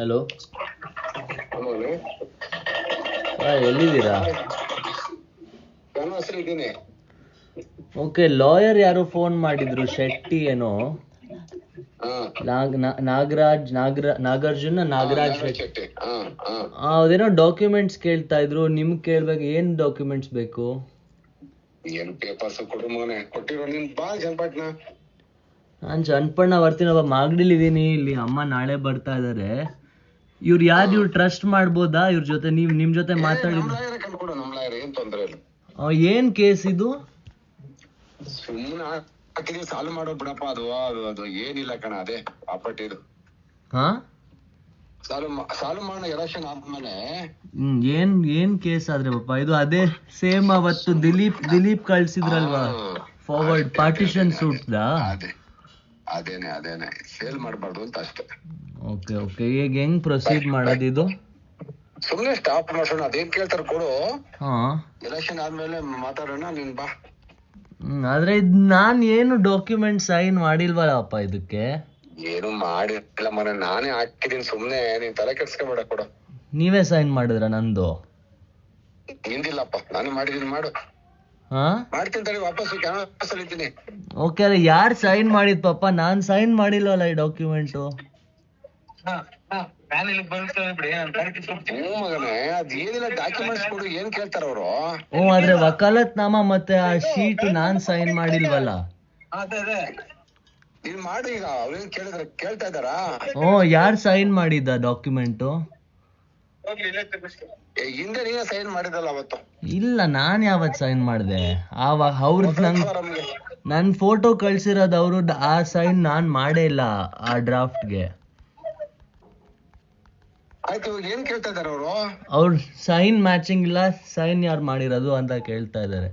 Hello ಎಲ್ಲಿದ್ದೀರಾ? Okay lawyer ಯಾರೋ phone ಮಾಡಿದ್ರು? ಶೆಟ್ಟಿ ಏನೋ? ನಾಗರಾಜ್ ನಾಗರ ನಾಗಾರ್ಜುನ ನಾಗರಾಜ್ ಶೆಟ್ಟಿ. ಅದೇನೋ ಡಾಕ್ಯುಮೆಂಟ್ಸ್ ಕೇಳ್ತಾ ಇದ್ರು. ನಿಮ್ಗೆ ಕೇಳ್ಬೇಕು ಏನ್ ಡಾಕ್ಯುಮೆಂಟ್ಸ್ ಬೇಕು? ಏನು ಪೇಪರ್ಸ್ ಕೊಡು ಮಗನೆ. ಕೊಟ್ಟಿರೋ ನೀನ್ ಬಾ ಜನಪಟ್ನ. ನಾನು ಚನ್ನಪಣ್ಣ ಬರ್ತೀನಪ್ಪ. ಮಾಗಡಿಲಿದ್ದೀನಿ. ಇಲ್ಲಿ ಅಮ್ಮ ನಾಳೆ ಬರ್ತಾ ಇದಾರೆ. ಇವ್ರು ಯಾರು ಇವ್ರು ಟ್ರಸ್ಟ್ ಮಾಡ್ಬೋದಾ? ಇವ್ರ ಜೊತೆ ನೀವ್ ನಿಮ್ ಜೊತೆ ಮಾತಾಡಿ ನಮ್ ನಮ್ ಲಾಯರ್ ಏನ್ ತೊಂದ್ರೆ ಇಲ್ಲ. ಏನ್ ಕೇಸ್ ಇದು? ಸುಮ್ಮನೆ ಹಾಕಿದೀವಿ ಸಾಲು ಮಾಡೋ ಬಿಡಪ್ಪ ಅದು ಅದು ಅದು ಏನಿಲ್ಲ ಕಣ ಅದೇ ಪ್ರಾಪರ್ಟಿದು ಹಾ? ಸಾಲು ಮಾ- ಸಾಲು ಮಾಡೋ ಎಲೆಕ್ಷನ್ ಆದ್ಮೇಲೆ ಹ್ಮ್ ಏನ್ ಏನ್ ಕೇಸ್ ಆದ್ರೆ ಪಾಪ ಇದು ಅದೇ ಸೇಮ್ ಅವತ್ತು ದಿಲೀಪ್ ದಿಲೀಪ್ ಕಳ್ಸಿದ್ರಲ್ವಾ? ಫಾರ್ವರ್ಡ್ ಪಾರ್ಟಿಷನ್ ಸೂಟ್ದಾ ಅದೇ. ಅದೇನೆ ಅದೇನೆ. ಸೇಲ್ ಮಾಡಬಾರ್ದು ಅಂತ ಅಷ್ಟೇ. ಓಕೆ ಓಕೆ ಈಗ ಹೆಂಗ್ ಪ್ರೊಸೀಡ್ ಮಾಡೋದು ಇದು? ಸುಮ್ನೆ ಸ್ಟಾಪ್ ಮಾಡೋಣ ಅದೇನ್ ಕೇಳ್ತಾರ ಕೊಡು. ಹಾ. ಎಲೆಕ್ಷನ್ ಆದ್ಮೇಲೆ ಮಾತಾಡೋಣ ನೀನ್ ಬಾ. ಹ್ಮ್ ಆದ್ರೆ ಇದ್ ನಾನ್ ಏನು ಡಾಕ್ಯುಮೆಂಟ್ ಸೈನ್ ಮಾಡಿಲ್ವಲ್ಲಪ್ಪ ಇದಕ್ಕೆ? ಏನು ಮಾಡಿಲ್ಲ ಮನೆ ನಾನೇ ಹಾಕಿದೀನಿ ಸುಮ್ನೆ. ನೀನ್ ತಲೆ ಕೆಡ್ಸ್ಕೊಬೇಡ ಕೊಡು. ನೀವೇ ಸೈನ್ ಮಾಡಿದ್ರ ನಂದು? ನಿಂದಿಲ್ಲಪ್ಪ ನಾನು ಮಾಡಿದೀನಿ ಮಾಡು. ಓಕೆ ಅಲ್ಲ ಯಾರ್ ಸೈನ್ ಮಾಡಿದ್ ಪಾಪ? ನಾನ್ ಸೈನ್ ಮಾಡಿಲ್ವಲ್ಲ ಈ ಡಾಕ್ಯುಮೆಂಟ್ ಹ್ಞೂ ಮಗನೇ ಅದ್ ಏನಿಲ್ಲ ಡಾಕ್ಯುಮೆಂಟ್ಸ್ ಕೊಡು ಏನ್ ಕೇಳ್ತಾರ ಅವರು? ಓ ಆದ್ರೆ ವಕಾಲತ್ನಾಮ ಮತ್ತೆ ಆ ಶೀಟ್ ನಾನ್ ಸೈನ್ ಮಾಡಿಲ್ವಲ್ಲ? ಮಾಡಿ ಮಾಡು ಈಗ ಅವ್ರೇನ್ ಕೇಳಿದ್ರೆ ಕೇಳ್ತಾ ಇದಾರ ಓ ಯಾರ್ ಸೈನ್ ಮಾಡಿದ್ದ ಡಾಕ್ಯುಮೆಂಟು ಹಿಂದೆ ನೀನೇ ಸೈನ್ ಮಾಡಿದಲ್ಲ ಅವತ್ತು. ಇಲ್ಲ ನಾನ್ ಯಾವತ್ ಸೈನ್ ಮಾಡಿದೆ? ಆವಾಗ ಅವ್ರ ನಂಗ್. ನನ್ ಫೋಟೋ ಕಳ್ಸಿರೋದು ಅವರು ಆ ಸೈನ್ ನಾನ್ ಮಾಡೇ ಇಲ್ಲ ಆ ಡ್ರಾಫ್ಟ್ಗೆ ಆಯ್ತು ಏನ್ ಕೇಳ್ತಾ ಇದಾರೆ ಅವರು? ಅವ್ರ ಸೈನ್ ಮ್ಯಾಚಿಂಗ್ ಇಲ್ಲ ಸೈನ್ ಯಾರು ಮಾಡಿರೋದು ಅಂತ ಕೇಳ್ತಾ ಇದಾರೆ.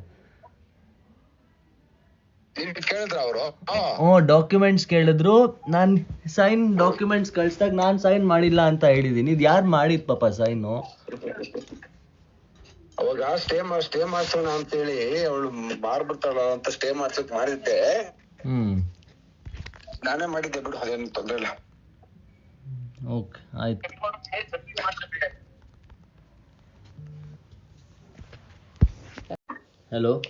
ಡಾಕ್ಯುಮೆಂಟ್ಸ್ ಕೇಳಿದ್ರು ನಾನ್ ಸೈನ್ ಡಾಕ್ಯುಮೆಂಟ್ಸ್ ಕಳ್ಸಿದಾಗ ನಾನ್ ಸೈನ್ ಮಾಡಿಲ್ಲ ಅಂತ ಹೇಳಿದೀನಿ. ಇದು ಯಾರು ಮಾಡಿದ್ ಪಾಪ ಸೈನು ಅವಾಗ ಸ್ಟೇ ಮಾಡ್ ಸ್ಟೇ ಮಾಡ್ಸೋಣ ಅಂತ ಹೇಳಿ ಅವಳು ಮಾಡ್ಬಿಡ್ತಾಳ ಅಂತ ಸ್ಟೇ ಮಾಡ್ಸಕ್ ಮಾಡಿದ್ದೆ. ಹ್ಮ್. ನಾನೇ ಮಾಡಿದ್ದೆ ಬಿಡು ಅದೇನು ತೊಂದ್ರೆ ಇಲ್ಲ. ಓಕೆ ಆಯ್ತು. ಹಲೋ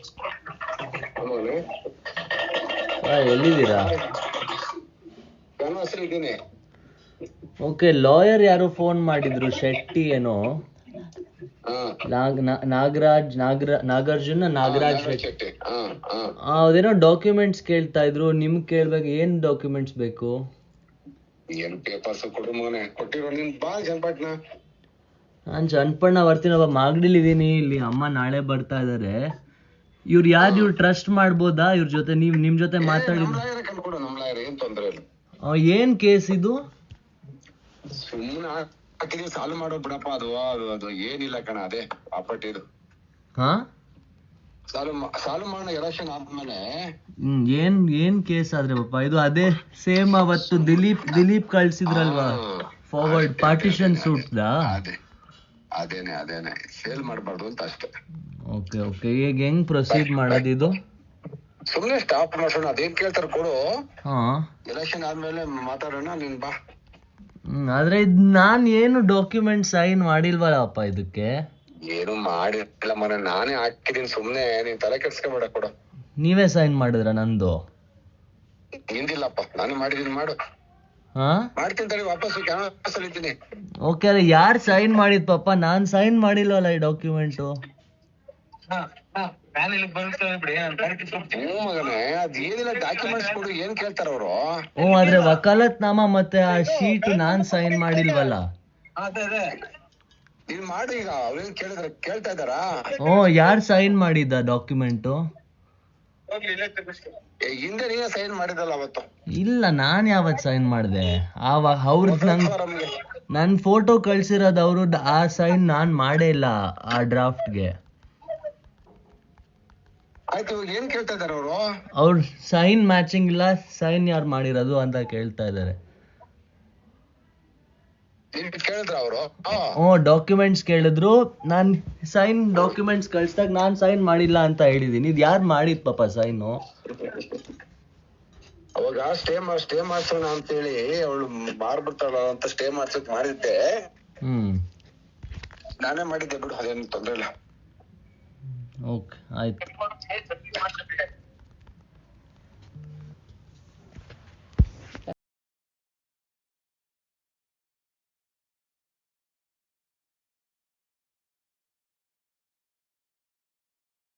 ಎಲ್ಲಿದ್ದೀರಾ? ನಾನು ಹೆಸರು ಇದ್ದೀನಿ ಓಕೆ ಲಾಯರ್ ಯಾರು ಫೋನ್ ಮಾಡಿದ್ರು ಶೆಟ್ಟಿ ಏನೋ? ಹಾ. ನಾಗ್ ನಾ- ನಾಗರಾಜ್ ನಾಗರ ನಾಗಾರ್ಜುನ ನಾಗರಾಜ್ ಶೆಟ್ಟಿ. ಶೆಟ್ಟಿ. ಹಾ ಹಾ. ಆ, ಅದೇನೋ ಡಾಕ್ಯುಮೆಂಟ್ಸ್ ಕೇಳ್ತಾ ಇದ್ರು ನಿಮ್ ಕೇಳ್ಬೇಕು ಏನ್ ಡಾಕ್ಯುಮೆಂಟ್ಸ್ ಬೇಕು? ಏನು ಪೇಪರ್ಸ್ ಕೊಡು ಮಗನೆ ಕೊಟ್ಟಿರೋ ನೀನ್ ಬಾ ಜನಪಟ್ನ ನಾನು ಚನ್ನಪಣ್ಣ ಬರ್ತೀನಪ್ಪ ಮಾಗಡಿಲಿದ್ದೀನಿ ಇಲ್ಲಿ ಅಮ್ಮ ನಾಳೆ ಬರ್ತಾ ಇದಾರೆ. ಇವ್ರು ಯಾರು ಇವ್ರು ಟ್ರಸ್ಟ್ ಮಾಡ್ಬೋದಾ? ಇವ್ರ ಜೊತೆ ನೀವ್ ನಿಮ್ ಜೊತೆ ಮಾತಾಡಿ. ನಮ್ ಲಾಯರ್ ಕಂಡ್ಕೊಡು ನಮ್ ಲಾಯರ್ ಏನ್ ತೊಂದ್ರೆ ಇಲ್ಲ. ಆ, ಏನ್ ಕೇಸ್ ಇದು? ಸುಮ್ಮನೆ ಹಾಕಿದೀವಿ ಸಾಲು ಮಾಡೋ ಬಿಡಪ್ಪ ಅದು ಅದು ಅದು ಏನಿಲ್ಲ ಕಣ ಅದೇ ಪ್ರಾಪರ್ಟಿದು ಹಾ? ಸಾಲು ಸಾಲು ಮಾಡೋ ಎಲೆಕ್ಷನ್ ಆದ್ಮೇಲೆ ಹ್ಮ್ ಏನ್ ಏನ್ ಕೇಸ್ ಆದ್ರೆ ಪಾಪ ಇದು ಅದೇ ಸೇಮ್ ಅವತ್ತು ದಿಲೀಪ್ ದಿಲೀಪ್ ಕಳ್ಸಿದ್ರಲ್ವಾ? ಫಾರ್ವರ್ಡ್ ಪಾರ್ಟಿಷನ್ ಸೂಟ್ದಾ ಅದೇ ಅದೇನೆ ಅದೇನೆ ಸೇಲ್ ಮಾಡಬಾರ್ದು ಅಂತ ಅಷ್ಟೇ. Okay okay. ಈಗ ಹೆಂಗ್ ಪ್ರೊಸೀಡ್ ಮಾಡೋದು ಇದು ಸುಮ್ನೆ ಸ್ಟಾಪ್ ಮಾಡೋಣ ಅದೇನ್ ಕೇಳ್ತಾರ ಕೊಡು. ಹಾ. ಎಲೆಕ್ಷನ್ ಆದ್ಮೇಲೆ ಮಾತಾಡೋಣ ನೀನ್ ಬಾ. ಹ್ಮ್ ಆದ್ರೆ ಇದ್ ನಾನ್ ಏನು ಡಾಕ್ಯುಮೆಂಟ್ ಸೈನ್ ಮಾಡಿಲ್ವಲ್ಲಪ್ಪ ಇದಕ್ಕೆ? ಏನು ಮಾಡಿಲ್ಲ ಮನೆ ನಾನೇ ಹಾಕಿದೀನಿ ಸುಮ್ನೆ ನೀನ್ ತಲೆ ಕೆಡ್ಸ್ಕೊಬೇಡ ಕೊಡು. ನೀವೇ ಸೈನ್ ಮಾಡಿದ್ರ ನಂದು? ನಿಂದಿಲ್ಲಪ್ಪ ನಾನು ಮಾಡಿದೀನಿ ಮಾಡು. ಹಾ? ಮಾಡ್ತೀನಿ ತಡಿ ವಾಪಸ್ ಕ್ಯಾನ್ಸಲ್ ಇದ್ದೀನಿ. ಓಕೆ ಯಾರ್ ಸೈನ್ ಮಾಡಿದ್ ಪಾಪ? ನಾನ್ ಸೈನ್ ಮಾಡಿಲ್ವಲ್ಲ ಈ ಡಾಕ್ಯುಮೆಂಟು ಹ್ಞೂ ಮಗನೇ ಅದ್ ಏನಿಲ್ಲ ಡಾಕ್ಯುಮೆಂಟ್ಸ್ ಕೊಡು ಏನ್ ಕೇಳ್ತಾರ ಅವರು? ಓ ಆದ್ರೆ ವಕಾಲತ್ನಾಮಾ ಮತ್ತೆ ಆ ಶೀಟ್ ನಾನ್ ಸೈನ್ ಮಾಡಿಲ್ವಲ್ಲ? ನೀನ್ ಮಾಡು ಈಗ ಅವ್ರೇನ್ ಕೇಳಿದ್ರೆ ಕೇಳ್ತಾ ಇದಾರಾ ಓ ಯಾರ್ ಸೈನ್ ಮಾಡಿದ್ದ ಡಾಕ್ಯುಮೆಂಟು ಏ, ಹಿಂದೆ ನೀನೇ ಸೈನ್ ಮಾಡಿದಲ್ಲ ಅವತ್ತು? ಇಲ್ಲ ನಾನ್ ಯಾವತ್ ಸೈನ್ ಮಾಡಿದೆ? ಆವಾಗ ಅವ್ರದ್ ನಂಗ್. ನನ್ ಫೋಟೋ ಕಳ್ಸಿರೋದು ಅವರು ಆ ಸೈನ್ ನಾನ್ ಮಾಡೇ ಇಲ್ಲ ಆ ಡ್ರಾಫ್ಟ್ಗೆ ಆಯ್ತು ಏನ್ ಕೇಳ್ತಾ ಇದಾರೆ ಅವರು? ಅವ್ರ ಸೈನ್ ಮ್ಯಾಚಿಂಗ್ ಇಲ್ಲ ಸೈನ್ ಯಾರು ಮಾಡಿರೋದು ಅಂತ ಕೇಳ್ತಾ ಇದಾರೆ ಕೇಳಿದ್ರ ಅವರು? ಡಾಕ್ಯುಮೆಂಟ್ಸ್ ಕೇಳಿದ್ರು. ನಾನ್ ಸೈನ್ ಡಾಕ್ಯುಮೆಂಟ್ಸ್ ಕಳ್ಸಿದಾಗ ನಾನ್ ಸೈನ್ ಮಾಡಿಲ್ಲ ಅಂತ ಹೇಳಿದೀನಿ. ಇದು ಯಾರು ಮಾಡಿದ್ ಪಾಪ ಸೈನು ಅವಾಗ ಸ್ಟೇ ಮಾಡ್ ಸ್ಟೇ ಮಾಡ್ಸೋಣ ಅಂತೇಳಿ ಅವಳು ಮಾರ್ಬಿಡ್ತಾಳ ಅಂತ ಸ್ಟೇ ಮಾಡ್ಸಕ್ ಮಾಡಿದ್ದೆ. ಹ್ಮ್. ನಾನೇ ಮಾಡಿದ್ದೆ ಬಿಡು ಅದೇನು ತೊಂದ್ರೆ ಇಲ್ಲ. ಓಕೆ ಆಯ್ತು.